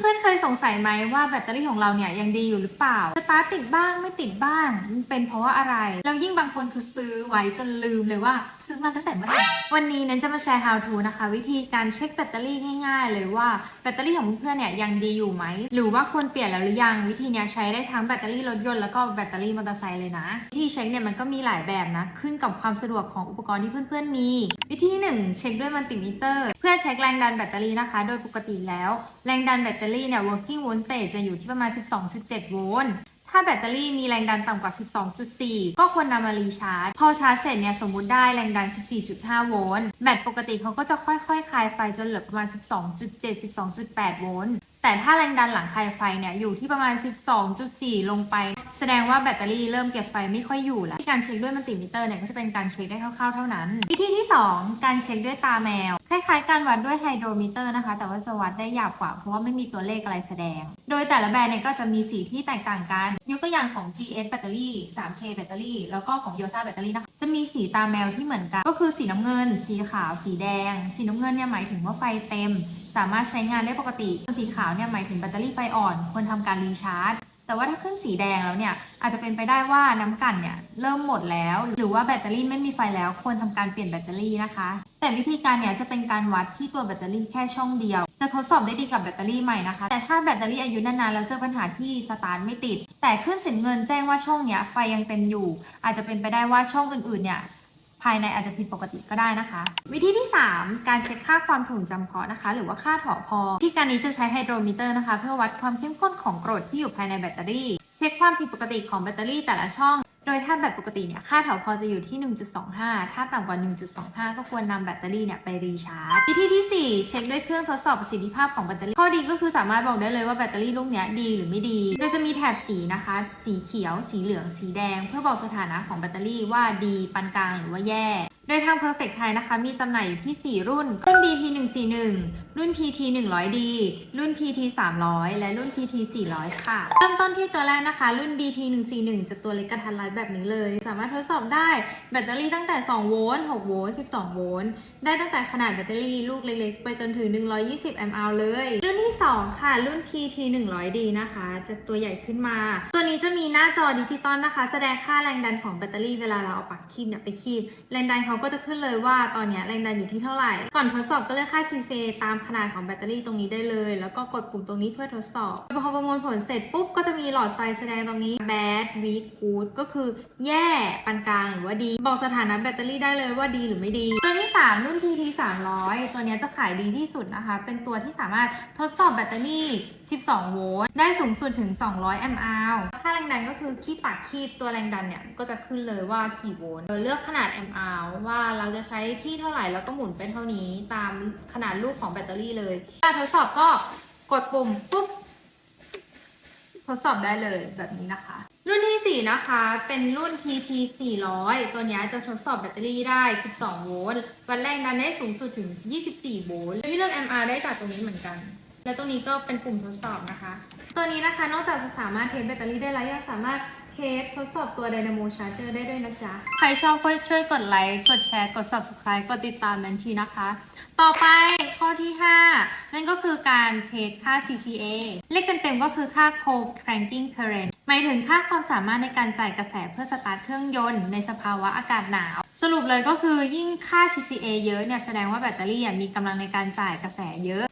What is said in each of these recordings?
เพื่อนๆเคยสงสัยไหมว่าแบตเตอรี่ของเราเนี่ยยังดีอยู่หรือเปล่า สตาร์ติดบ้างไม่ติดบ้างเป็นเพราะว่าอะไร แล้วยิ่งบางคนคือซื้อไว้จนลืมเลยว่า ซื้อมาตั้งแต่เมื่อไหร่วันนี้เน้นจะมาแชร์ how to นะคะ วิธีการเช็คแบตเตอรี่ง่ายๆ เลยว่าแบตเตอรี่ของเพื่อนๆเนี่ยยังดีอยู่ไหม หรือว่าควรเปลี่ยนแล้วหรือยัง วิธีเนี้ยใช้ได้ทั้งแบตเตอรี่รถยนต์แล้วก็แบตเตอรี่มอเตอร์ไซค์เลยนะวิธีเช็คเนี่ยมันก็มีหลายแบบนะขึ้นกับความสะดวกของอุปกรณ์ที่เพื่อนๆมี วิธีหนึ่งเช็คด้วยมัลติมิเตอร์เพื่อเช็คแรงดันแบตเตอรี่นะคะ โดยปกติแล้ว แรงดันแบตเตอรี่เนี่ย working voltage จะอยู่ที่ประมาณ 12.7 โวลต์ถ้าแบตเตอรี่มีแรงดันต่ำกว่า 12.4 ก็ควรนำมารีชาร์จ พอชาร์จเสร็จเนี่ยสมมุติได้แรงดัน 14.5 โวลต์ แบตปกติเขาก็จะค่อยๆคลายไฟจนเหลือประมาณ 12.7 12.8 โวลต์ แต่ถ้าแรงดันหลังคลายไฟเนี่ยอยู่ที่ประมาณ 12.4 ลงไป แสดงว่าแบตเตอรี่เริ่มเก็บไฟไม่ค่อยอยู่แล้วที่การเช็คด้วยมัลติมิเตอร์เนี่ยก็จะเป็นการเช็คได้คร่าวๆเท่านั้น วิธีที่ 2 การเช็คด้วยตาแมว คล้ายๆ การวัดด้วยไฮโดรมิเตอร์นะคะ แต่ว่าจะวัดได้หยาบกว่า เพราะว่าไม่มีตัวเลขอะไรแสดง โดยแต่ละแบรนด์เนี่ยก็จะมีสีที่แตกต่างกัน ยกตัวอย่างของ GS แบตเตอรี่ 3K แบตเตอรี่ แล้วก็ของ Yosa แบตเตอรี่นะคะ จะมีสีตาแมวที่เหมือนกัน ก็คือสีน้ำเงิน สีขาว สีแดง สีน้ำเงินเนี่ยหมายถึงว่าไฟเต็ม สามารถใช้งานได้ปกติส่วนสีขาวเนี่ยหมายถึงแบตเตอรี่ไฟอ่อน ควรทำการรีชาร์จ แต่ว่าถ้าขึ้นสีแดงแล้วเนี่ยอาจจะเป็นไปได้ว่าน้ำกันเนี่ยเริ่มหมดแล้ว หรือว่าแบตเตอรี่ไม่มีไฟแล้วควรทำการเปลี่ยนแบตเตอรี่นะคะ แต่วิธีการเนี่ยจะเป็นการวัดที่ตัวแบตเตอรี่แค่ช่องเดียว จะทดสอบได้ดีกับแบตเตอรี่ใหม่นะคะ แต่ถ้าแบตเตอรี่อายุนานๆแล้วเจอปัญหาที่สตาร์ทไม่ติด แต่ขึ้นสีเงินแจ้งว่าช่องเนี้ยไฟยังเต็มอยู่ อาจจะเป็นไปได้ว่าช่องอื่นๆเนี่ย ภายในอาจจะผิดปกติก็ได้นะคะ วิธีที่ 3 การเช็คค่าความถ่วงจำเพาะนะคะ หรือว่าค่าถ่อพอ ที่การนี้จะใช้ไฮโดรมิเตอร์นะคะ เพื่อวัดความเข้มข้นของกรดที่อยู่ภายในแบตเตอรี่ เช็คความผิดปกติของแบตเตอรี่แต่ละช่อง โดยถ้าแบตปกติเนี่ยค่าถอพอจะอยู่ที่ 1.25 ถ้าต่ำกว่า 1.25 ก็ควรนำแบตเตอรี่เนี่ยไปรีชาร์จ วิธีที่ 4 เช็คด้วยเครื่องทดสอบประสิทธิภาพของแบตเตอรี่ ข้อดีก็คือสามารถบอกได้เลยว่าแบตเตอรี่ลูกเนี้ยดีหรือไม่ดี โดยจะมีแถบสีนะคะ สีเขียว สีเหลือง สีแดง เพื่อบอกสถานะของแบตเตอรี่ว่าดีปานกลางหรือว่าแย่ โดยทาง Perfect Thai นะคะ มีจำหน่ายอยู่ที่ 4 รุ่น รุ่น BT 141รุ่น PT 100D รุ่น PT 300 และรุ่น PT 400 ค่ะ เริ่มต้นที่ตัวแรกนะคะ รุ่น BT 141จะตัวเล็กกระทัดรัดแบบนี้เลย สามารถทดสอบได้แบตเตอรี่ตั้งแต่ 2 โวลต์ 6 โวลต์ 12 โวลต์ ได้ตั้งแต่ขนาดแบตเตอรี่ลูกเล็กๆ ไปจนถึง 120มลเลย รุ่นที่ 2 ค่ะ รุ่น PT 100D นะคะ จะตัวใหญ่ขึ้นมา ตัวนี้จะมีหน้าจอดิจิตอลนะคะ แสดงค่าแรงดันของแบตเตอรี่เวลาเราเอาปากคีบเนี่ยไปคีบแรงดันเขาก็จะขึ้นเลยว่าตอนนี้แรงดันอยู่ที่เท่าไหร่ ก่อนทดสอบก็เลือกค่า CC ตามขนาดของแบตเตอรี่ตรงนี้ได้เลย แล้วก็กดปุ่มตรงนี้เพื่อทดสอบพอประมวลผลเสร็จปุ๊บก็จะมีหลอดไฟแสดงตรงนี้ bad weak good ก็คือแย่ปานกลางหรือว่าดี บอกสถานะแบตเตอรี่ได้เลยว่าดีหรือไม่ดี ตัวที่ 3 รุ่น PT 300 ตัวนี้จะขายดีที่สุดนะคะ เป็นตัวที่สามารถทดสอบแบตเตอรี่ 12 โวลต์ได้สูงสุดถึง 200 แอมป์ค่าแรงดันก็คือคีบปากคีบตัวแรงดันเนี่ยก็จะขึ้นเลยว่ากี่โวลต์เลือกขนาดแอมป์ว่ว่าเราจะใช้ที่เท่าไหร่แล้วก็หมุนไปเท่านี้ตามขนาดลูกของแบตเตอรี่เลยการทดสอบก็กดปุ่มปุ๊บทดสอบได้เลยแบบนี้นะคะ รุ่นที่ 4 นะคะ เป็นรุ่น PT 400 ตัวนี้จะทดสอบแบตเตอรี่ได้ 12 โวลต์วัดแรงดันได้สูงสุดถึง 24 โวลต์ที่เลือก MR ได้จากตรงนี้เหมือนกัน และตรงนี้ก็เป็นปุ่มทดสอบนะคะ ตัวนี้นะคะนอกจากจะสามารถเทสแบตเตอรี่ได้แล้วยังสามารถ เทสทดสอบตัว Dynamo Charger ได้ด้วยนะจ๊ะ ใครชอบก็ช่วยกดไลค์ กดแชร์ กด Subscribe กดติดตามนันทีนะคะ ต่อไปข้อที่ 5 นั่นก็คือการเทสค่า CCA เรียกเต็มๆก็คือค่า Cold Cranking Current หมายถึงค่าความสามารถในการจ่ายกระแสเพื่อสตาร์ทเครื่องยนต์ในสภาวะอากาศหนาว สรุปเลยก็คือยิ่งค่า CCA เยอะเนี่ยแสดงว่าแบตเตอรี่มีกำลังในการจ่ายกระแสเยอะ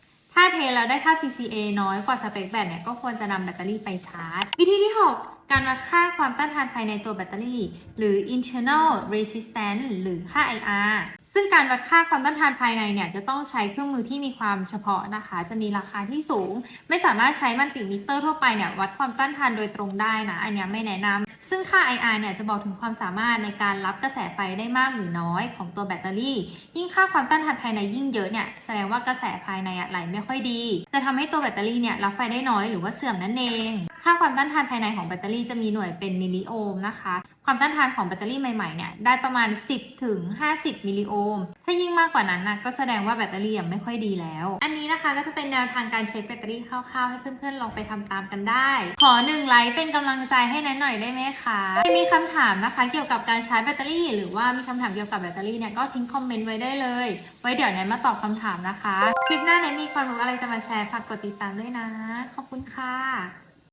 เทแล้วได้ค่า CCA น้อยกว่าสเปคแบตเนี่ยก็ควรจะนำแบตเตอรี่ไปชาร์จ วิธีที่ 6 การวัดค่าความต้านทานภายในตัวแบตเตอรี่ หรือ internal resistance หรือค่า IR ซึ่งการวัดค่าความต้านทานภายในเนี่ยจะต้องใช้เครื่องมือที่มีความเฉพาะนะคะ จะมีราคาที่สูง ไม่สามารถใช้มัลติมิเตอร์ทั่วไปเนี่ยวัดความต้านทานโดยตรงได้นะ อันนี้ไม่แนะนำ ซึ่งค่า IR เนี่ยจะบอกถึงความสามารถในการรับกระแสไฟได้มากหรือน้อยของตัวแบตเตอรี่ ยิ่งค่าความต้านทานภายในยิ่งเยอะเนี่ยแสดงว่ากระแสภายในไหลไม่ค่อยดี จะทำให้ตัวแบตเตอรี่เนี่ยรับไฟได้น้อยหรือว่าเสื่อมนั่นเอง ค่าความต้านทานภายในของแบตเตอรี่จะมีหน่วยเป็นมิลลิโอห์มนะคะ ความต้านทานของแบตเตอรี่ใหม่ๆเนี่ยได้ประมาณ 10 ถึง 50 มิลลิโอห์ม ถ้ายิ่งมากกว่านั้นนะก็แสดงว่าแบตเตอรี่ยังไม่ค่อยดีแล้ว อันนี้นะคะก็จะเป็นแนวทางการเช็คแบตเตอรี่คร่าวๆให้เพื่อนๆลองไปทำตามกันได้ ขอหนึ่งไลค์เป็นกำลังใจให้แนนหน่อยได้ไหมคะใครมีคำถามนะคะเกี่ยวกับการใช้แบตเตอรี่ หรือว่ามีคำถามเกี่ยวกับแบตเตอรี่เนี่ยก็ทิ้งคอมเมนต์ไว้ได้เลย ไว้เดี๋ยวแนนมาตอบคำถามนะคะ คลิปหน้าแนนมีความรู้อะไรจะมาแชร์ฝากกดติดตามด้วยนะ ขอบคุณค่ะ